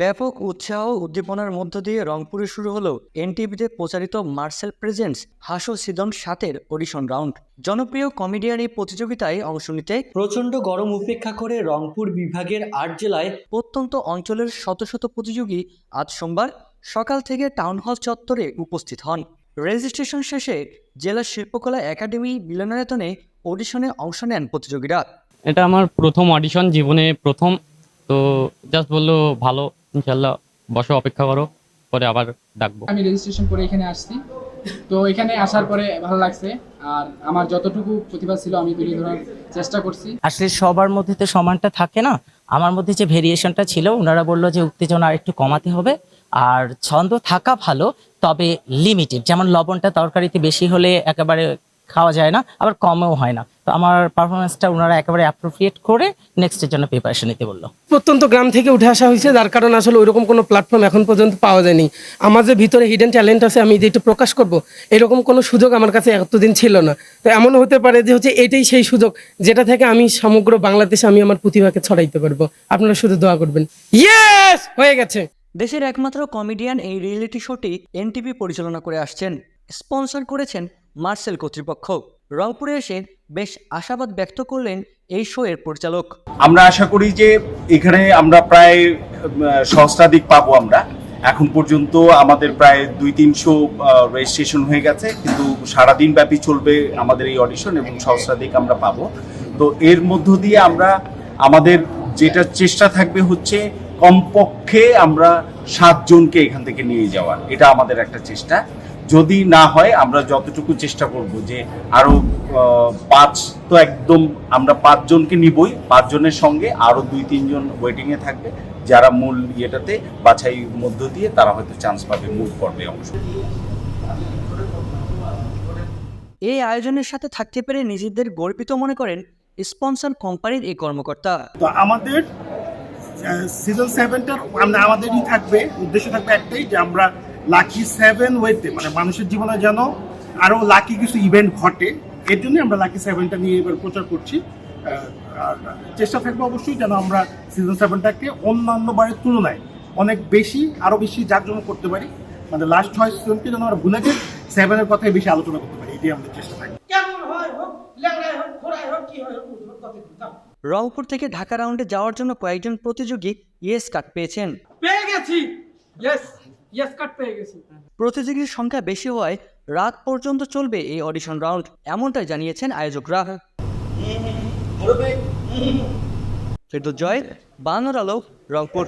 ব্যাপক উৎসাহ উদ্দীপনার মধ্য দিয়ে রংপুরে শুরু হলো এনটিভিতে প্রচারিত মার্সেল প্রেজেন্টস, হাসো সিদন সাতের অডিশন রাউন্ড। জনপ্রিয় কমেডিয়ান এই প্রতিযোগিতায় অংশ নিতে প্রচণ্ড গরম উপেক্ষা করে রংপুর বিভাগের আট জেলায় প্রত্যন্ত অঞ্চলের শত শত প্রতিযোগী আজ সোমবার সকাল থেকে টাউন হল চত্বরে উপস্থিত হন। রেজিস্ট্রেশন শেষে জেলা শিল্পকলা একাডেমি মিলনায়তনে অডিশনে অংশ নেন প্রতিযোগীরা। এটা আমার প্রথম অডিশন জীবনে প্রথম। তো জাস্ট বলল ভালো ইনশাল্লাহ বসো অপেক্ষা করো পরে আবার ডাকবো। আমি রেজিস্ট্রেশন করে এখানে আসছি। তো এখানে আসার পরে ভালো লাগছে। আর আমার যতটুকু প্রতিভা ছিল আমি তুলে ধরার চেষ্টা করছি। আসলে সবার মধ্যে তো সমানটা থাকে না। আমার মধ্যে যে ভেরিয়েশনটা ছিল ওনারা বলল যে উত্তেজনা একটু কমাতে হবে। আর ছন্দ থাকা ভালো, তবে লিমিটেড যেমন লবণটা তরকারিতে বেশি হলে একেবারে খাওয়া যায় না, আবার কমও হয় না। তো আমার পারফরমেন্সটা ওনারা একেবারে অ্যাপ্রোপ্রিয়েট করে নেক্সটের জন্য প্রিপারেশন নিতে বলল। প্রত্যন্ত গ্রাম থেকে উঠে আসা হয়েছে, যার কারণে আসলে ওইরকম কোনো প্ল্যাটফর্ম এখন পর্যন্ত পাওয়া যায়নি। আমার যে ভিতরে হিডেন ট্যালেন্ট আছে, আমি যে একটু প্রকাশ করব, এরকম কোনো সুযোগ আমার কাছে এতদিন ছিল না। তো এমন হতে পারে যে হচ্ছে এটাই সেই সুযোগ, যেটা থেকে আমি সমগ্র বাংলাদেশে আমি আমার প্রতিভাকে ছড়াইতে পারব। আপনারা শুধু দোয়া করবেন। ইয়েস হয়ে গেছে। দেশের একমাত্র কমেডিয়ান এই রিয়েলিটি শোটি এনটিভি পরিচালনা করে আসছেন। স্পন্সর করেছেন মার্সেল কর্তৃপক্ষ। রংপুরে এসে বেশ আশাবাদ ব্যক্ত করলেন এই শো এর পরিচালক। আমরা আশা করি যে এখানে আমরা প্রায় সহস্রাধিক পাবো আমরা। এখন পর্যন্ত আমাদের প্রায় দুই তিনশো রেজিস্ট্রেশন হয়ে গেছে, কিন্তু সারাদিন ব্যাপী চলবে আমাদের এই অডিশন এবং সহস্রাধিক আমরা পাবো। তো এর মধ্য দিয়ে আমরা আমাদের যেটা চেষ্টা থাকবে হচ্ছে কমপক্ষে আমরা সাতজনকে এখান থেকে নিয়ে যাওয়ার। এটা আমাদের একটা চেষ্টা। যদি না হয় আমরা যতটুকু চেষ্টা করব যে আরও আহ, পাঁচ তো একদম আমরা পাঁচজনকে নিবই পাঁচজনের সঙ্গে আরও দুই তিনজন ওয়েটিং এ থাকবে যারা মূল ইয়েটাতে বাছাই মধ্য দিয়ে তারা হয়তো চান্স পাবে মূল পর্বে অংশ এই আয়োজনের সাথে থাকতে পেরে নিজেদের গর্বিত মনে করেন স্পন্সর কোম্পানির এই কর্মকর্তা। তো আমাদের সিজন সেভেনটার মানে আমাদেরই থাকবে, উদ্দেশ্য থাকবে একটাই যে আমরা লাকি সেভেন ওয়েতে মানে মানুষের জীবনে যেন আরও লাকি কিছু ইভেন্ট ঘটে। এর জন্যই আমরা লাকি সেভেনটা নিয়ে এবার প্রচার করছি। আর চেষ্টা থাকবে অবশ্যই যেন আমরা সিজন সেভেনটাকে অন্যান্য বারের তুলনায় অনেক বেশি আরও বেশি জাঁকজমক করতে পারি। মানে লাস্ট ছয় সিজনকে যেন আমরা ভুলে যাই সেভেনের কথাই বেশি আলোচনা করতে পারি, এটাই আমাদের চেষ্টা থাকবে। রংপুর থেকে ঢাকা রাউন্ডে যাওয়ার জন্য কয়েকজন প্রতিযোগী ইয়েস কার্ড পেয়েছেন। পেয়ে গেছি। ইয়েস ইয়েস কাট পেয়ে গেছি। প্রতিযোগীর সংখ্যা বেশি হওয়ায় রাত পর্যন্ত চলবে এই অডিশন রাউন্ড এমনটাই জানিয়েছেন আয়োজকরা। ফেরদৌস জয় বানর আলো রংপুর।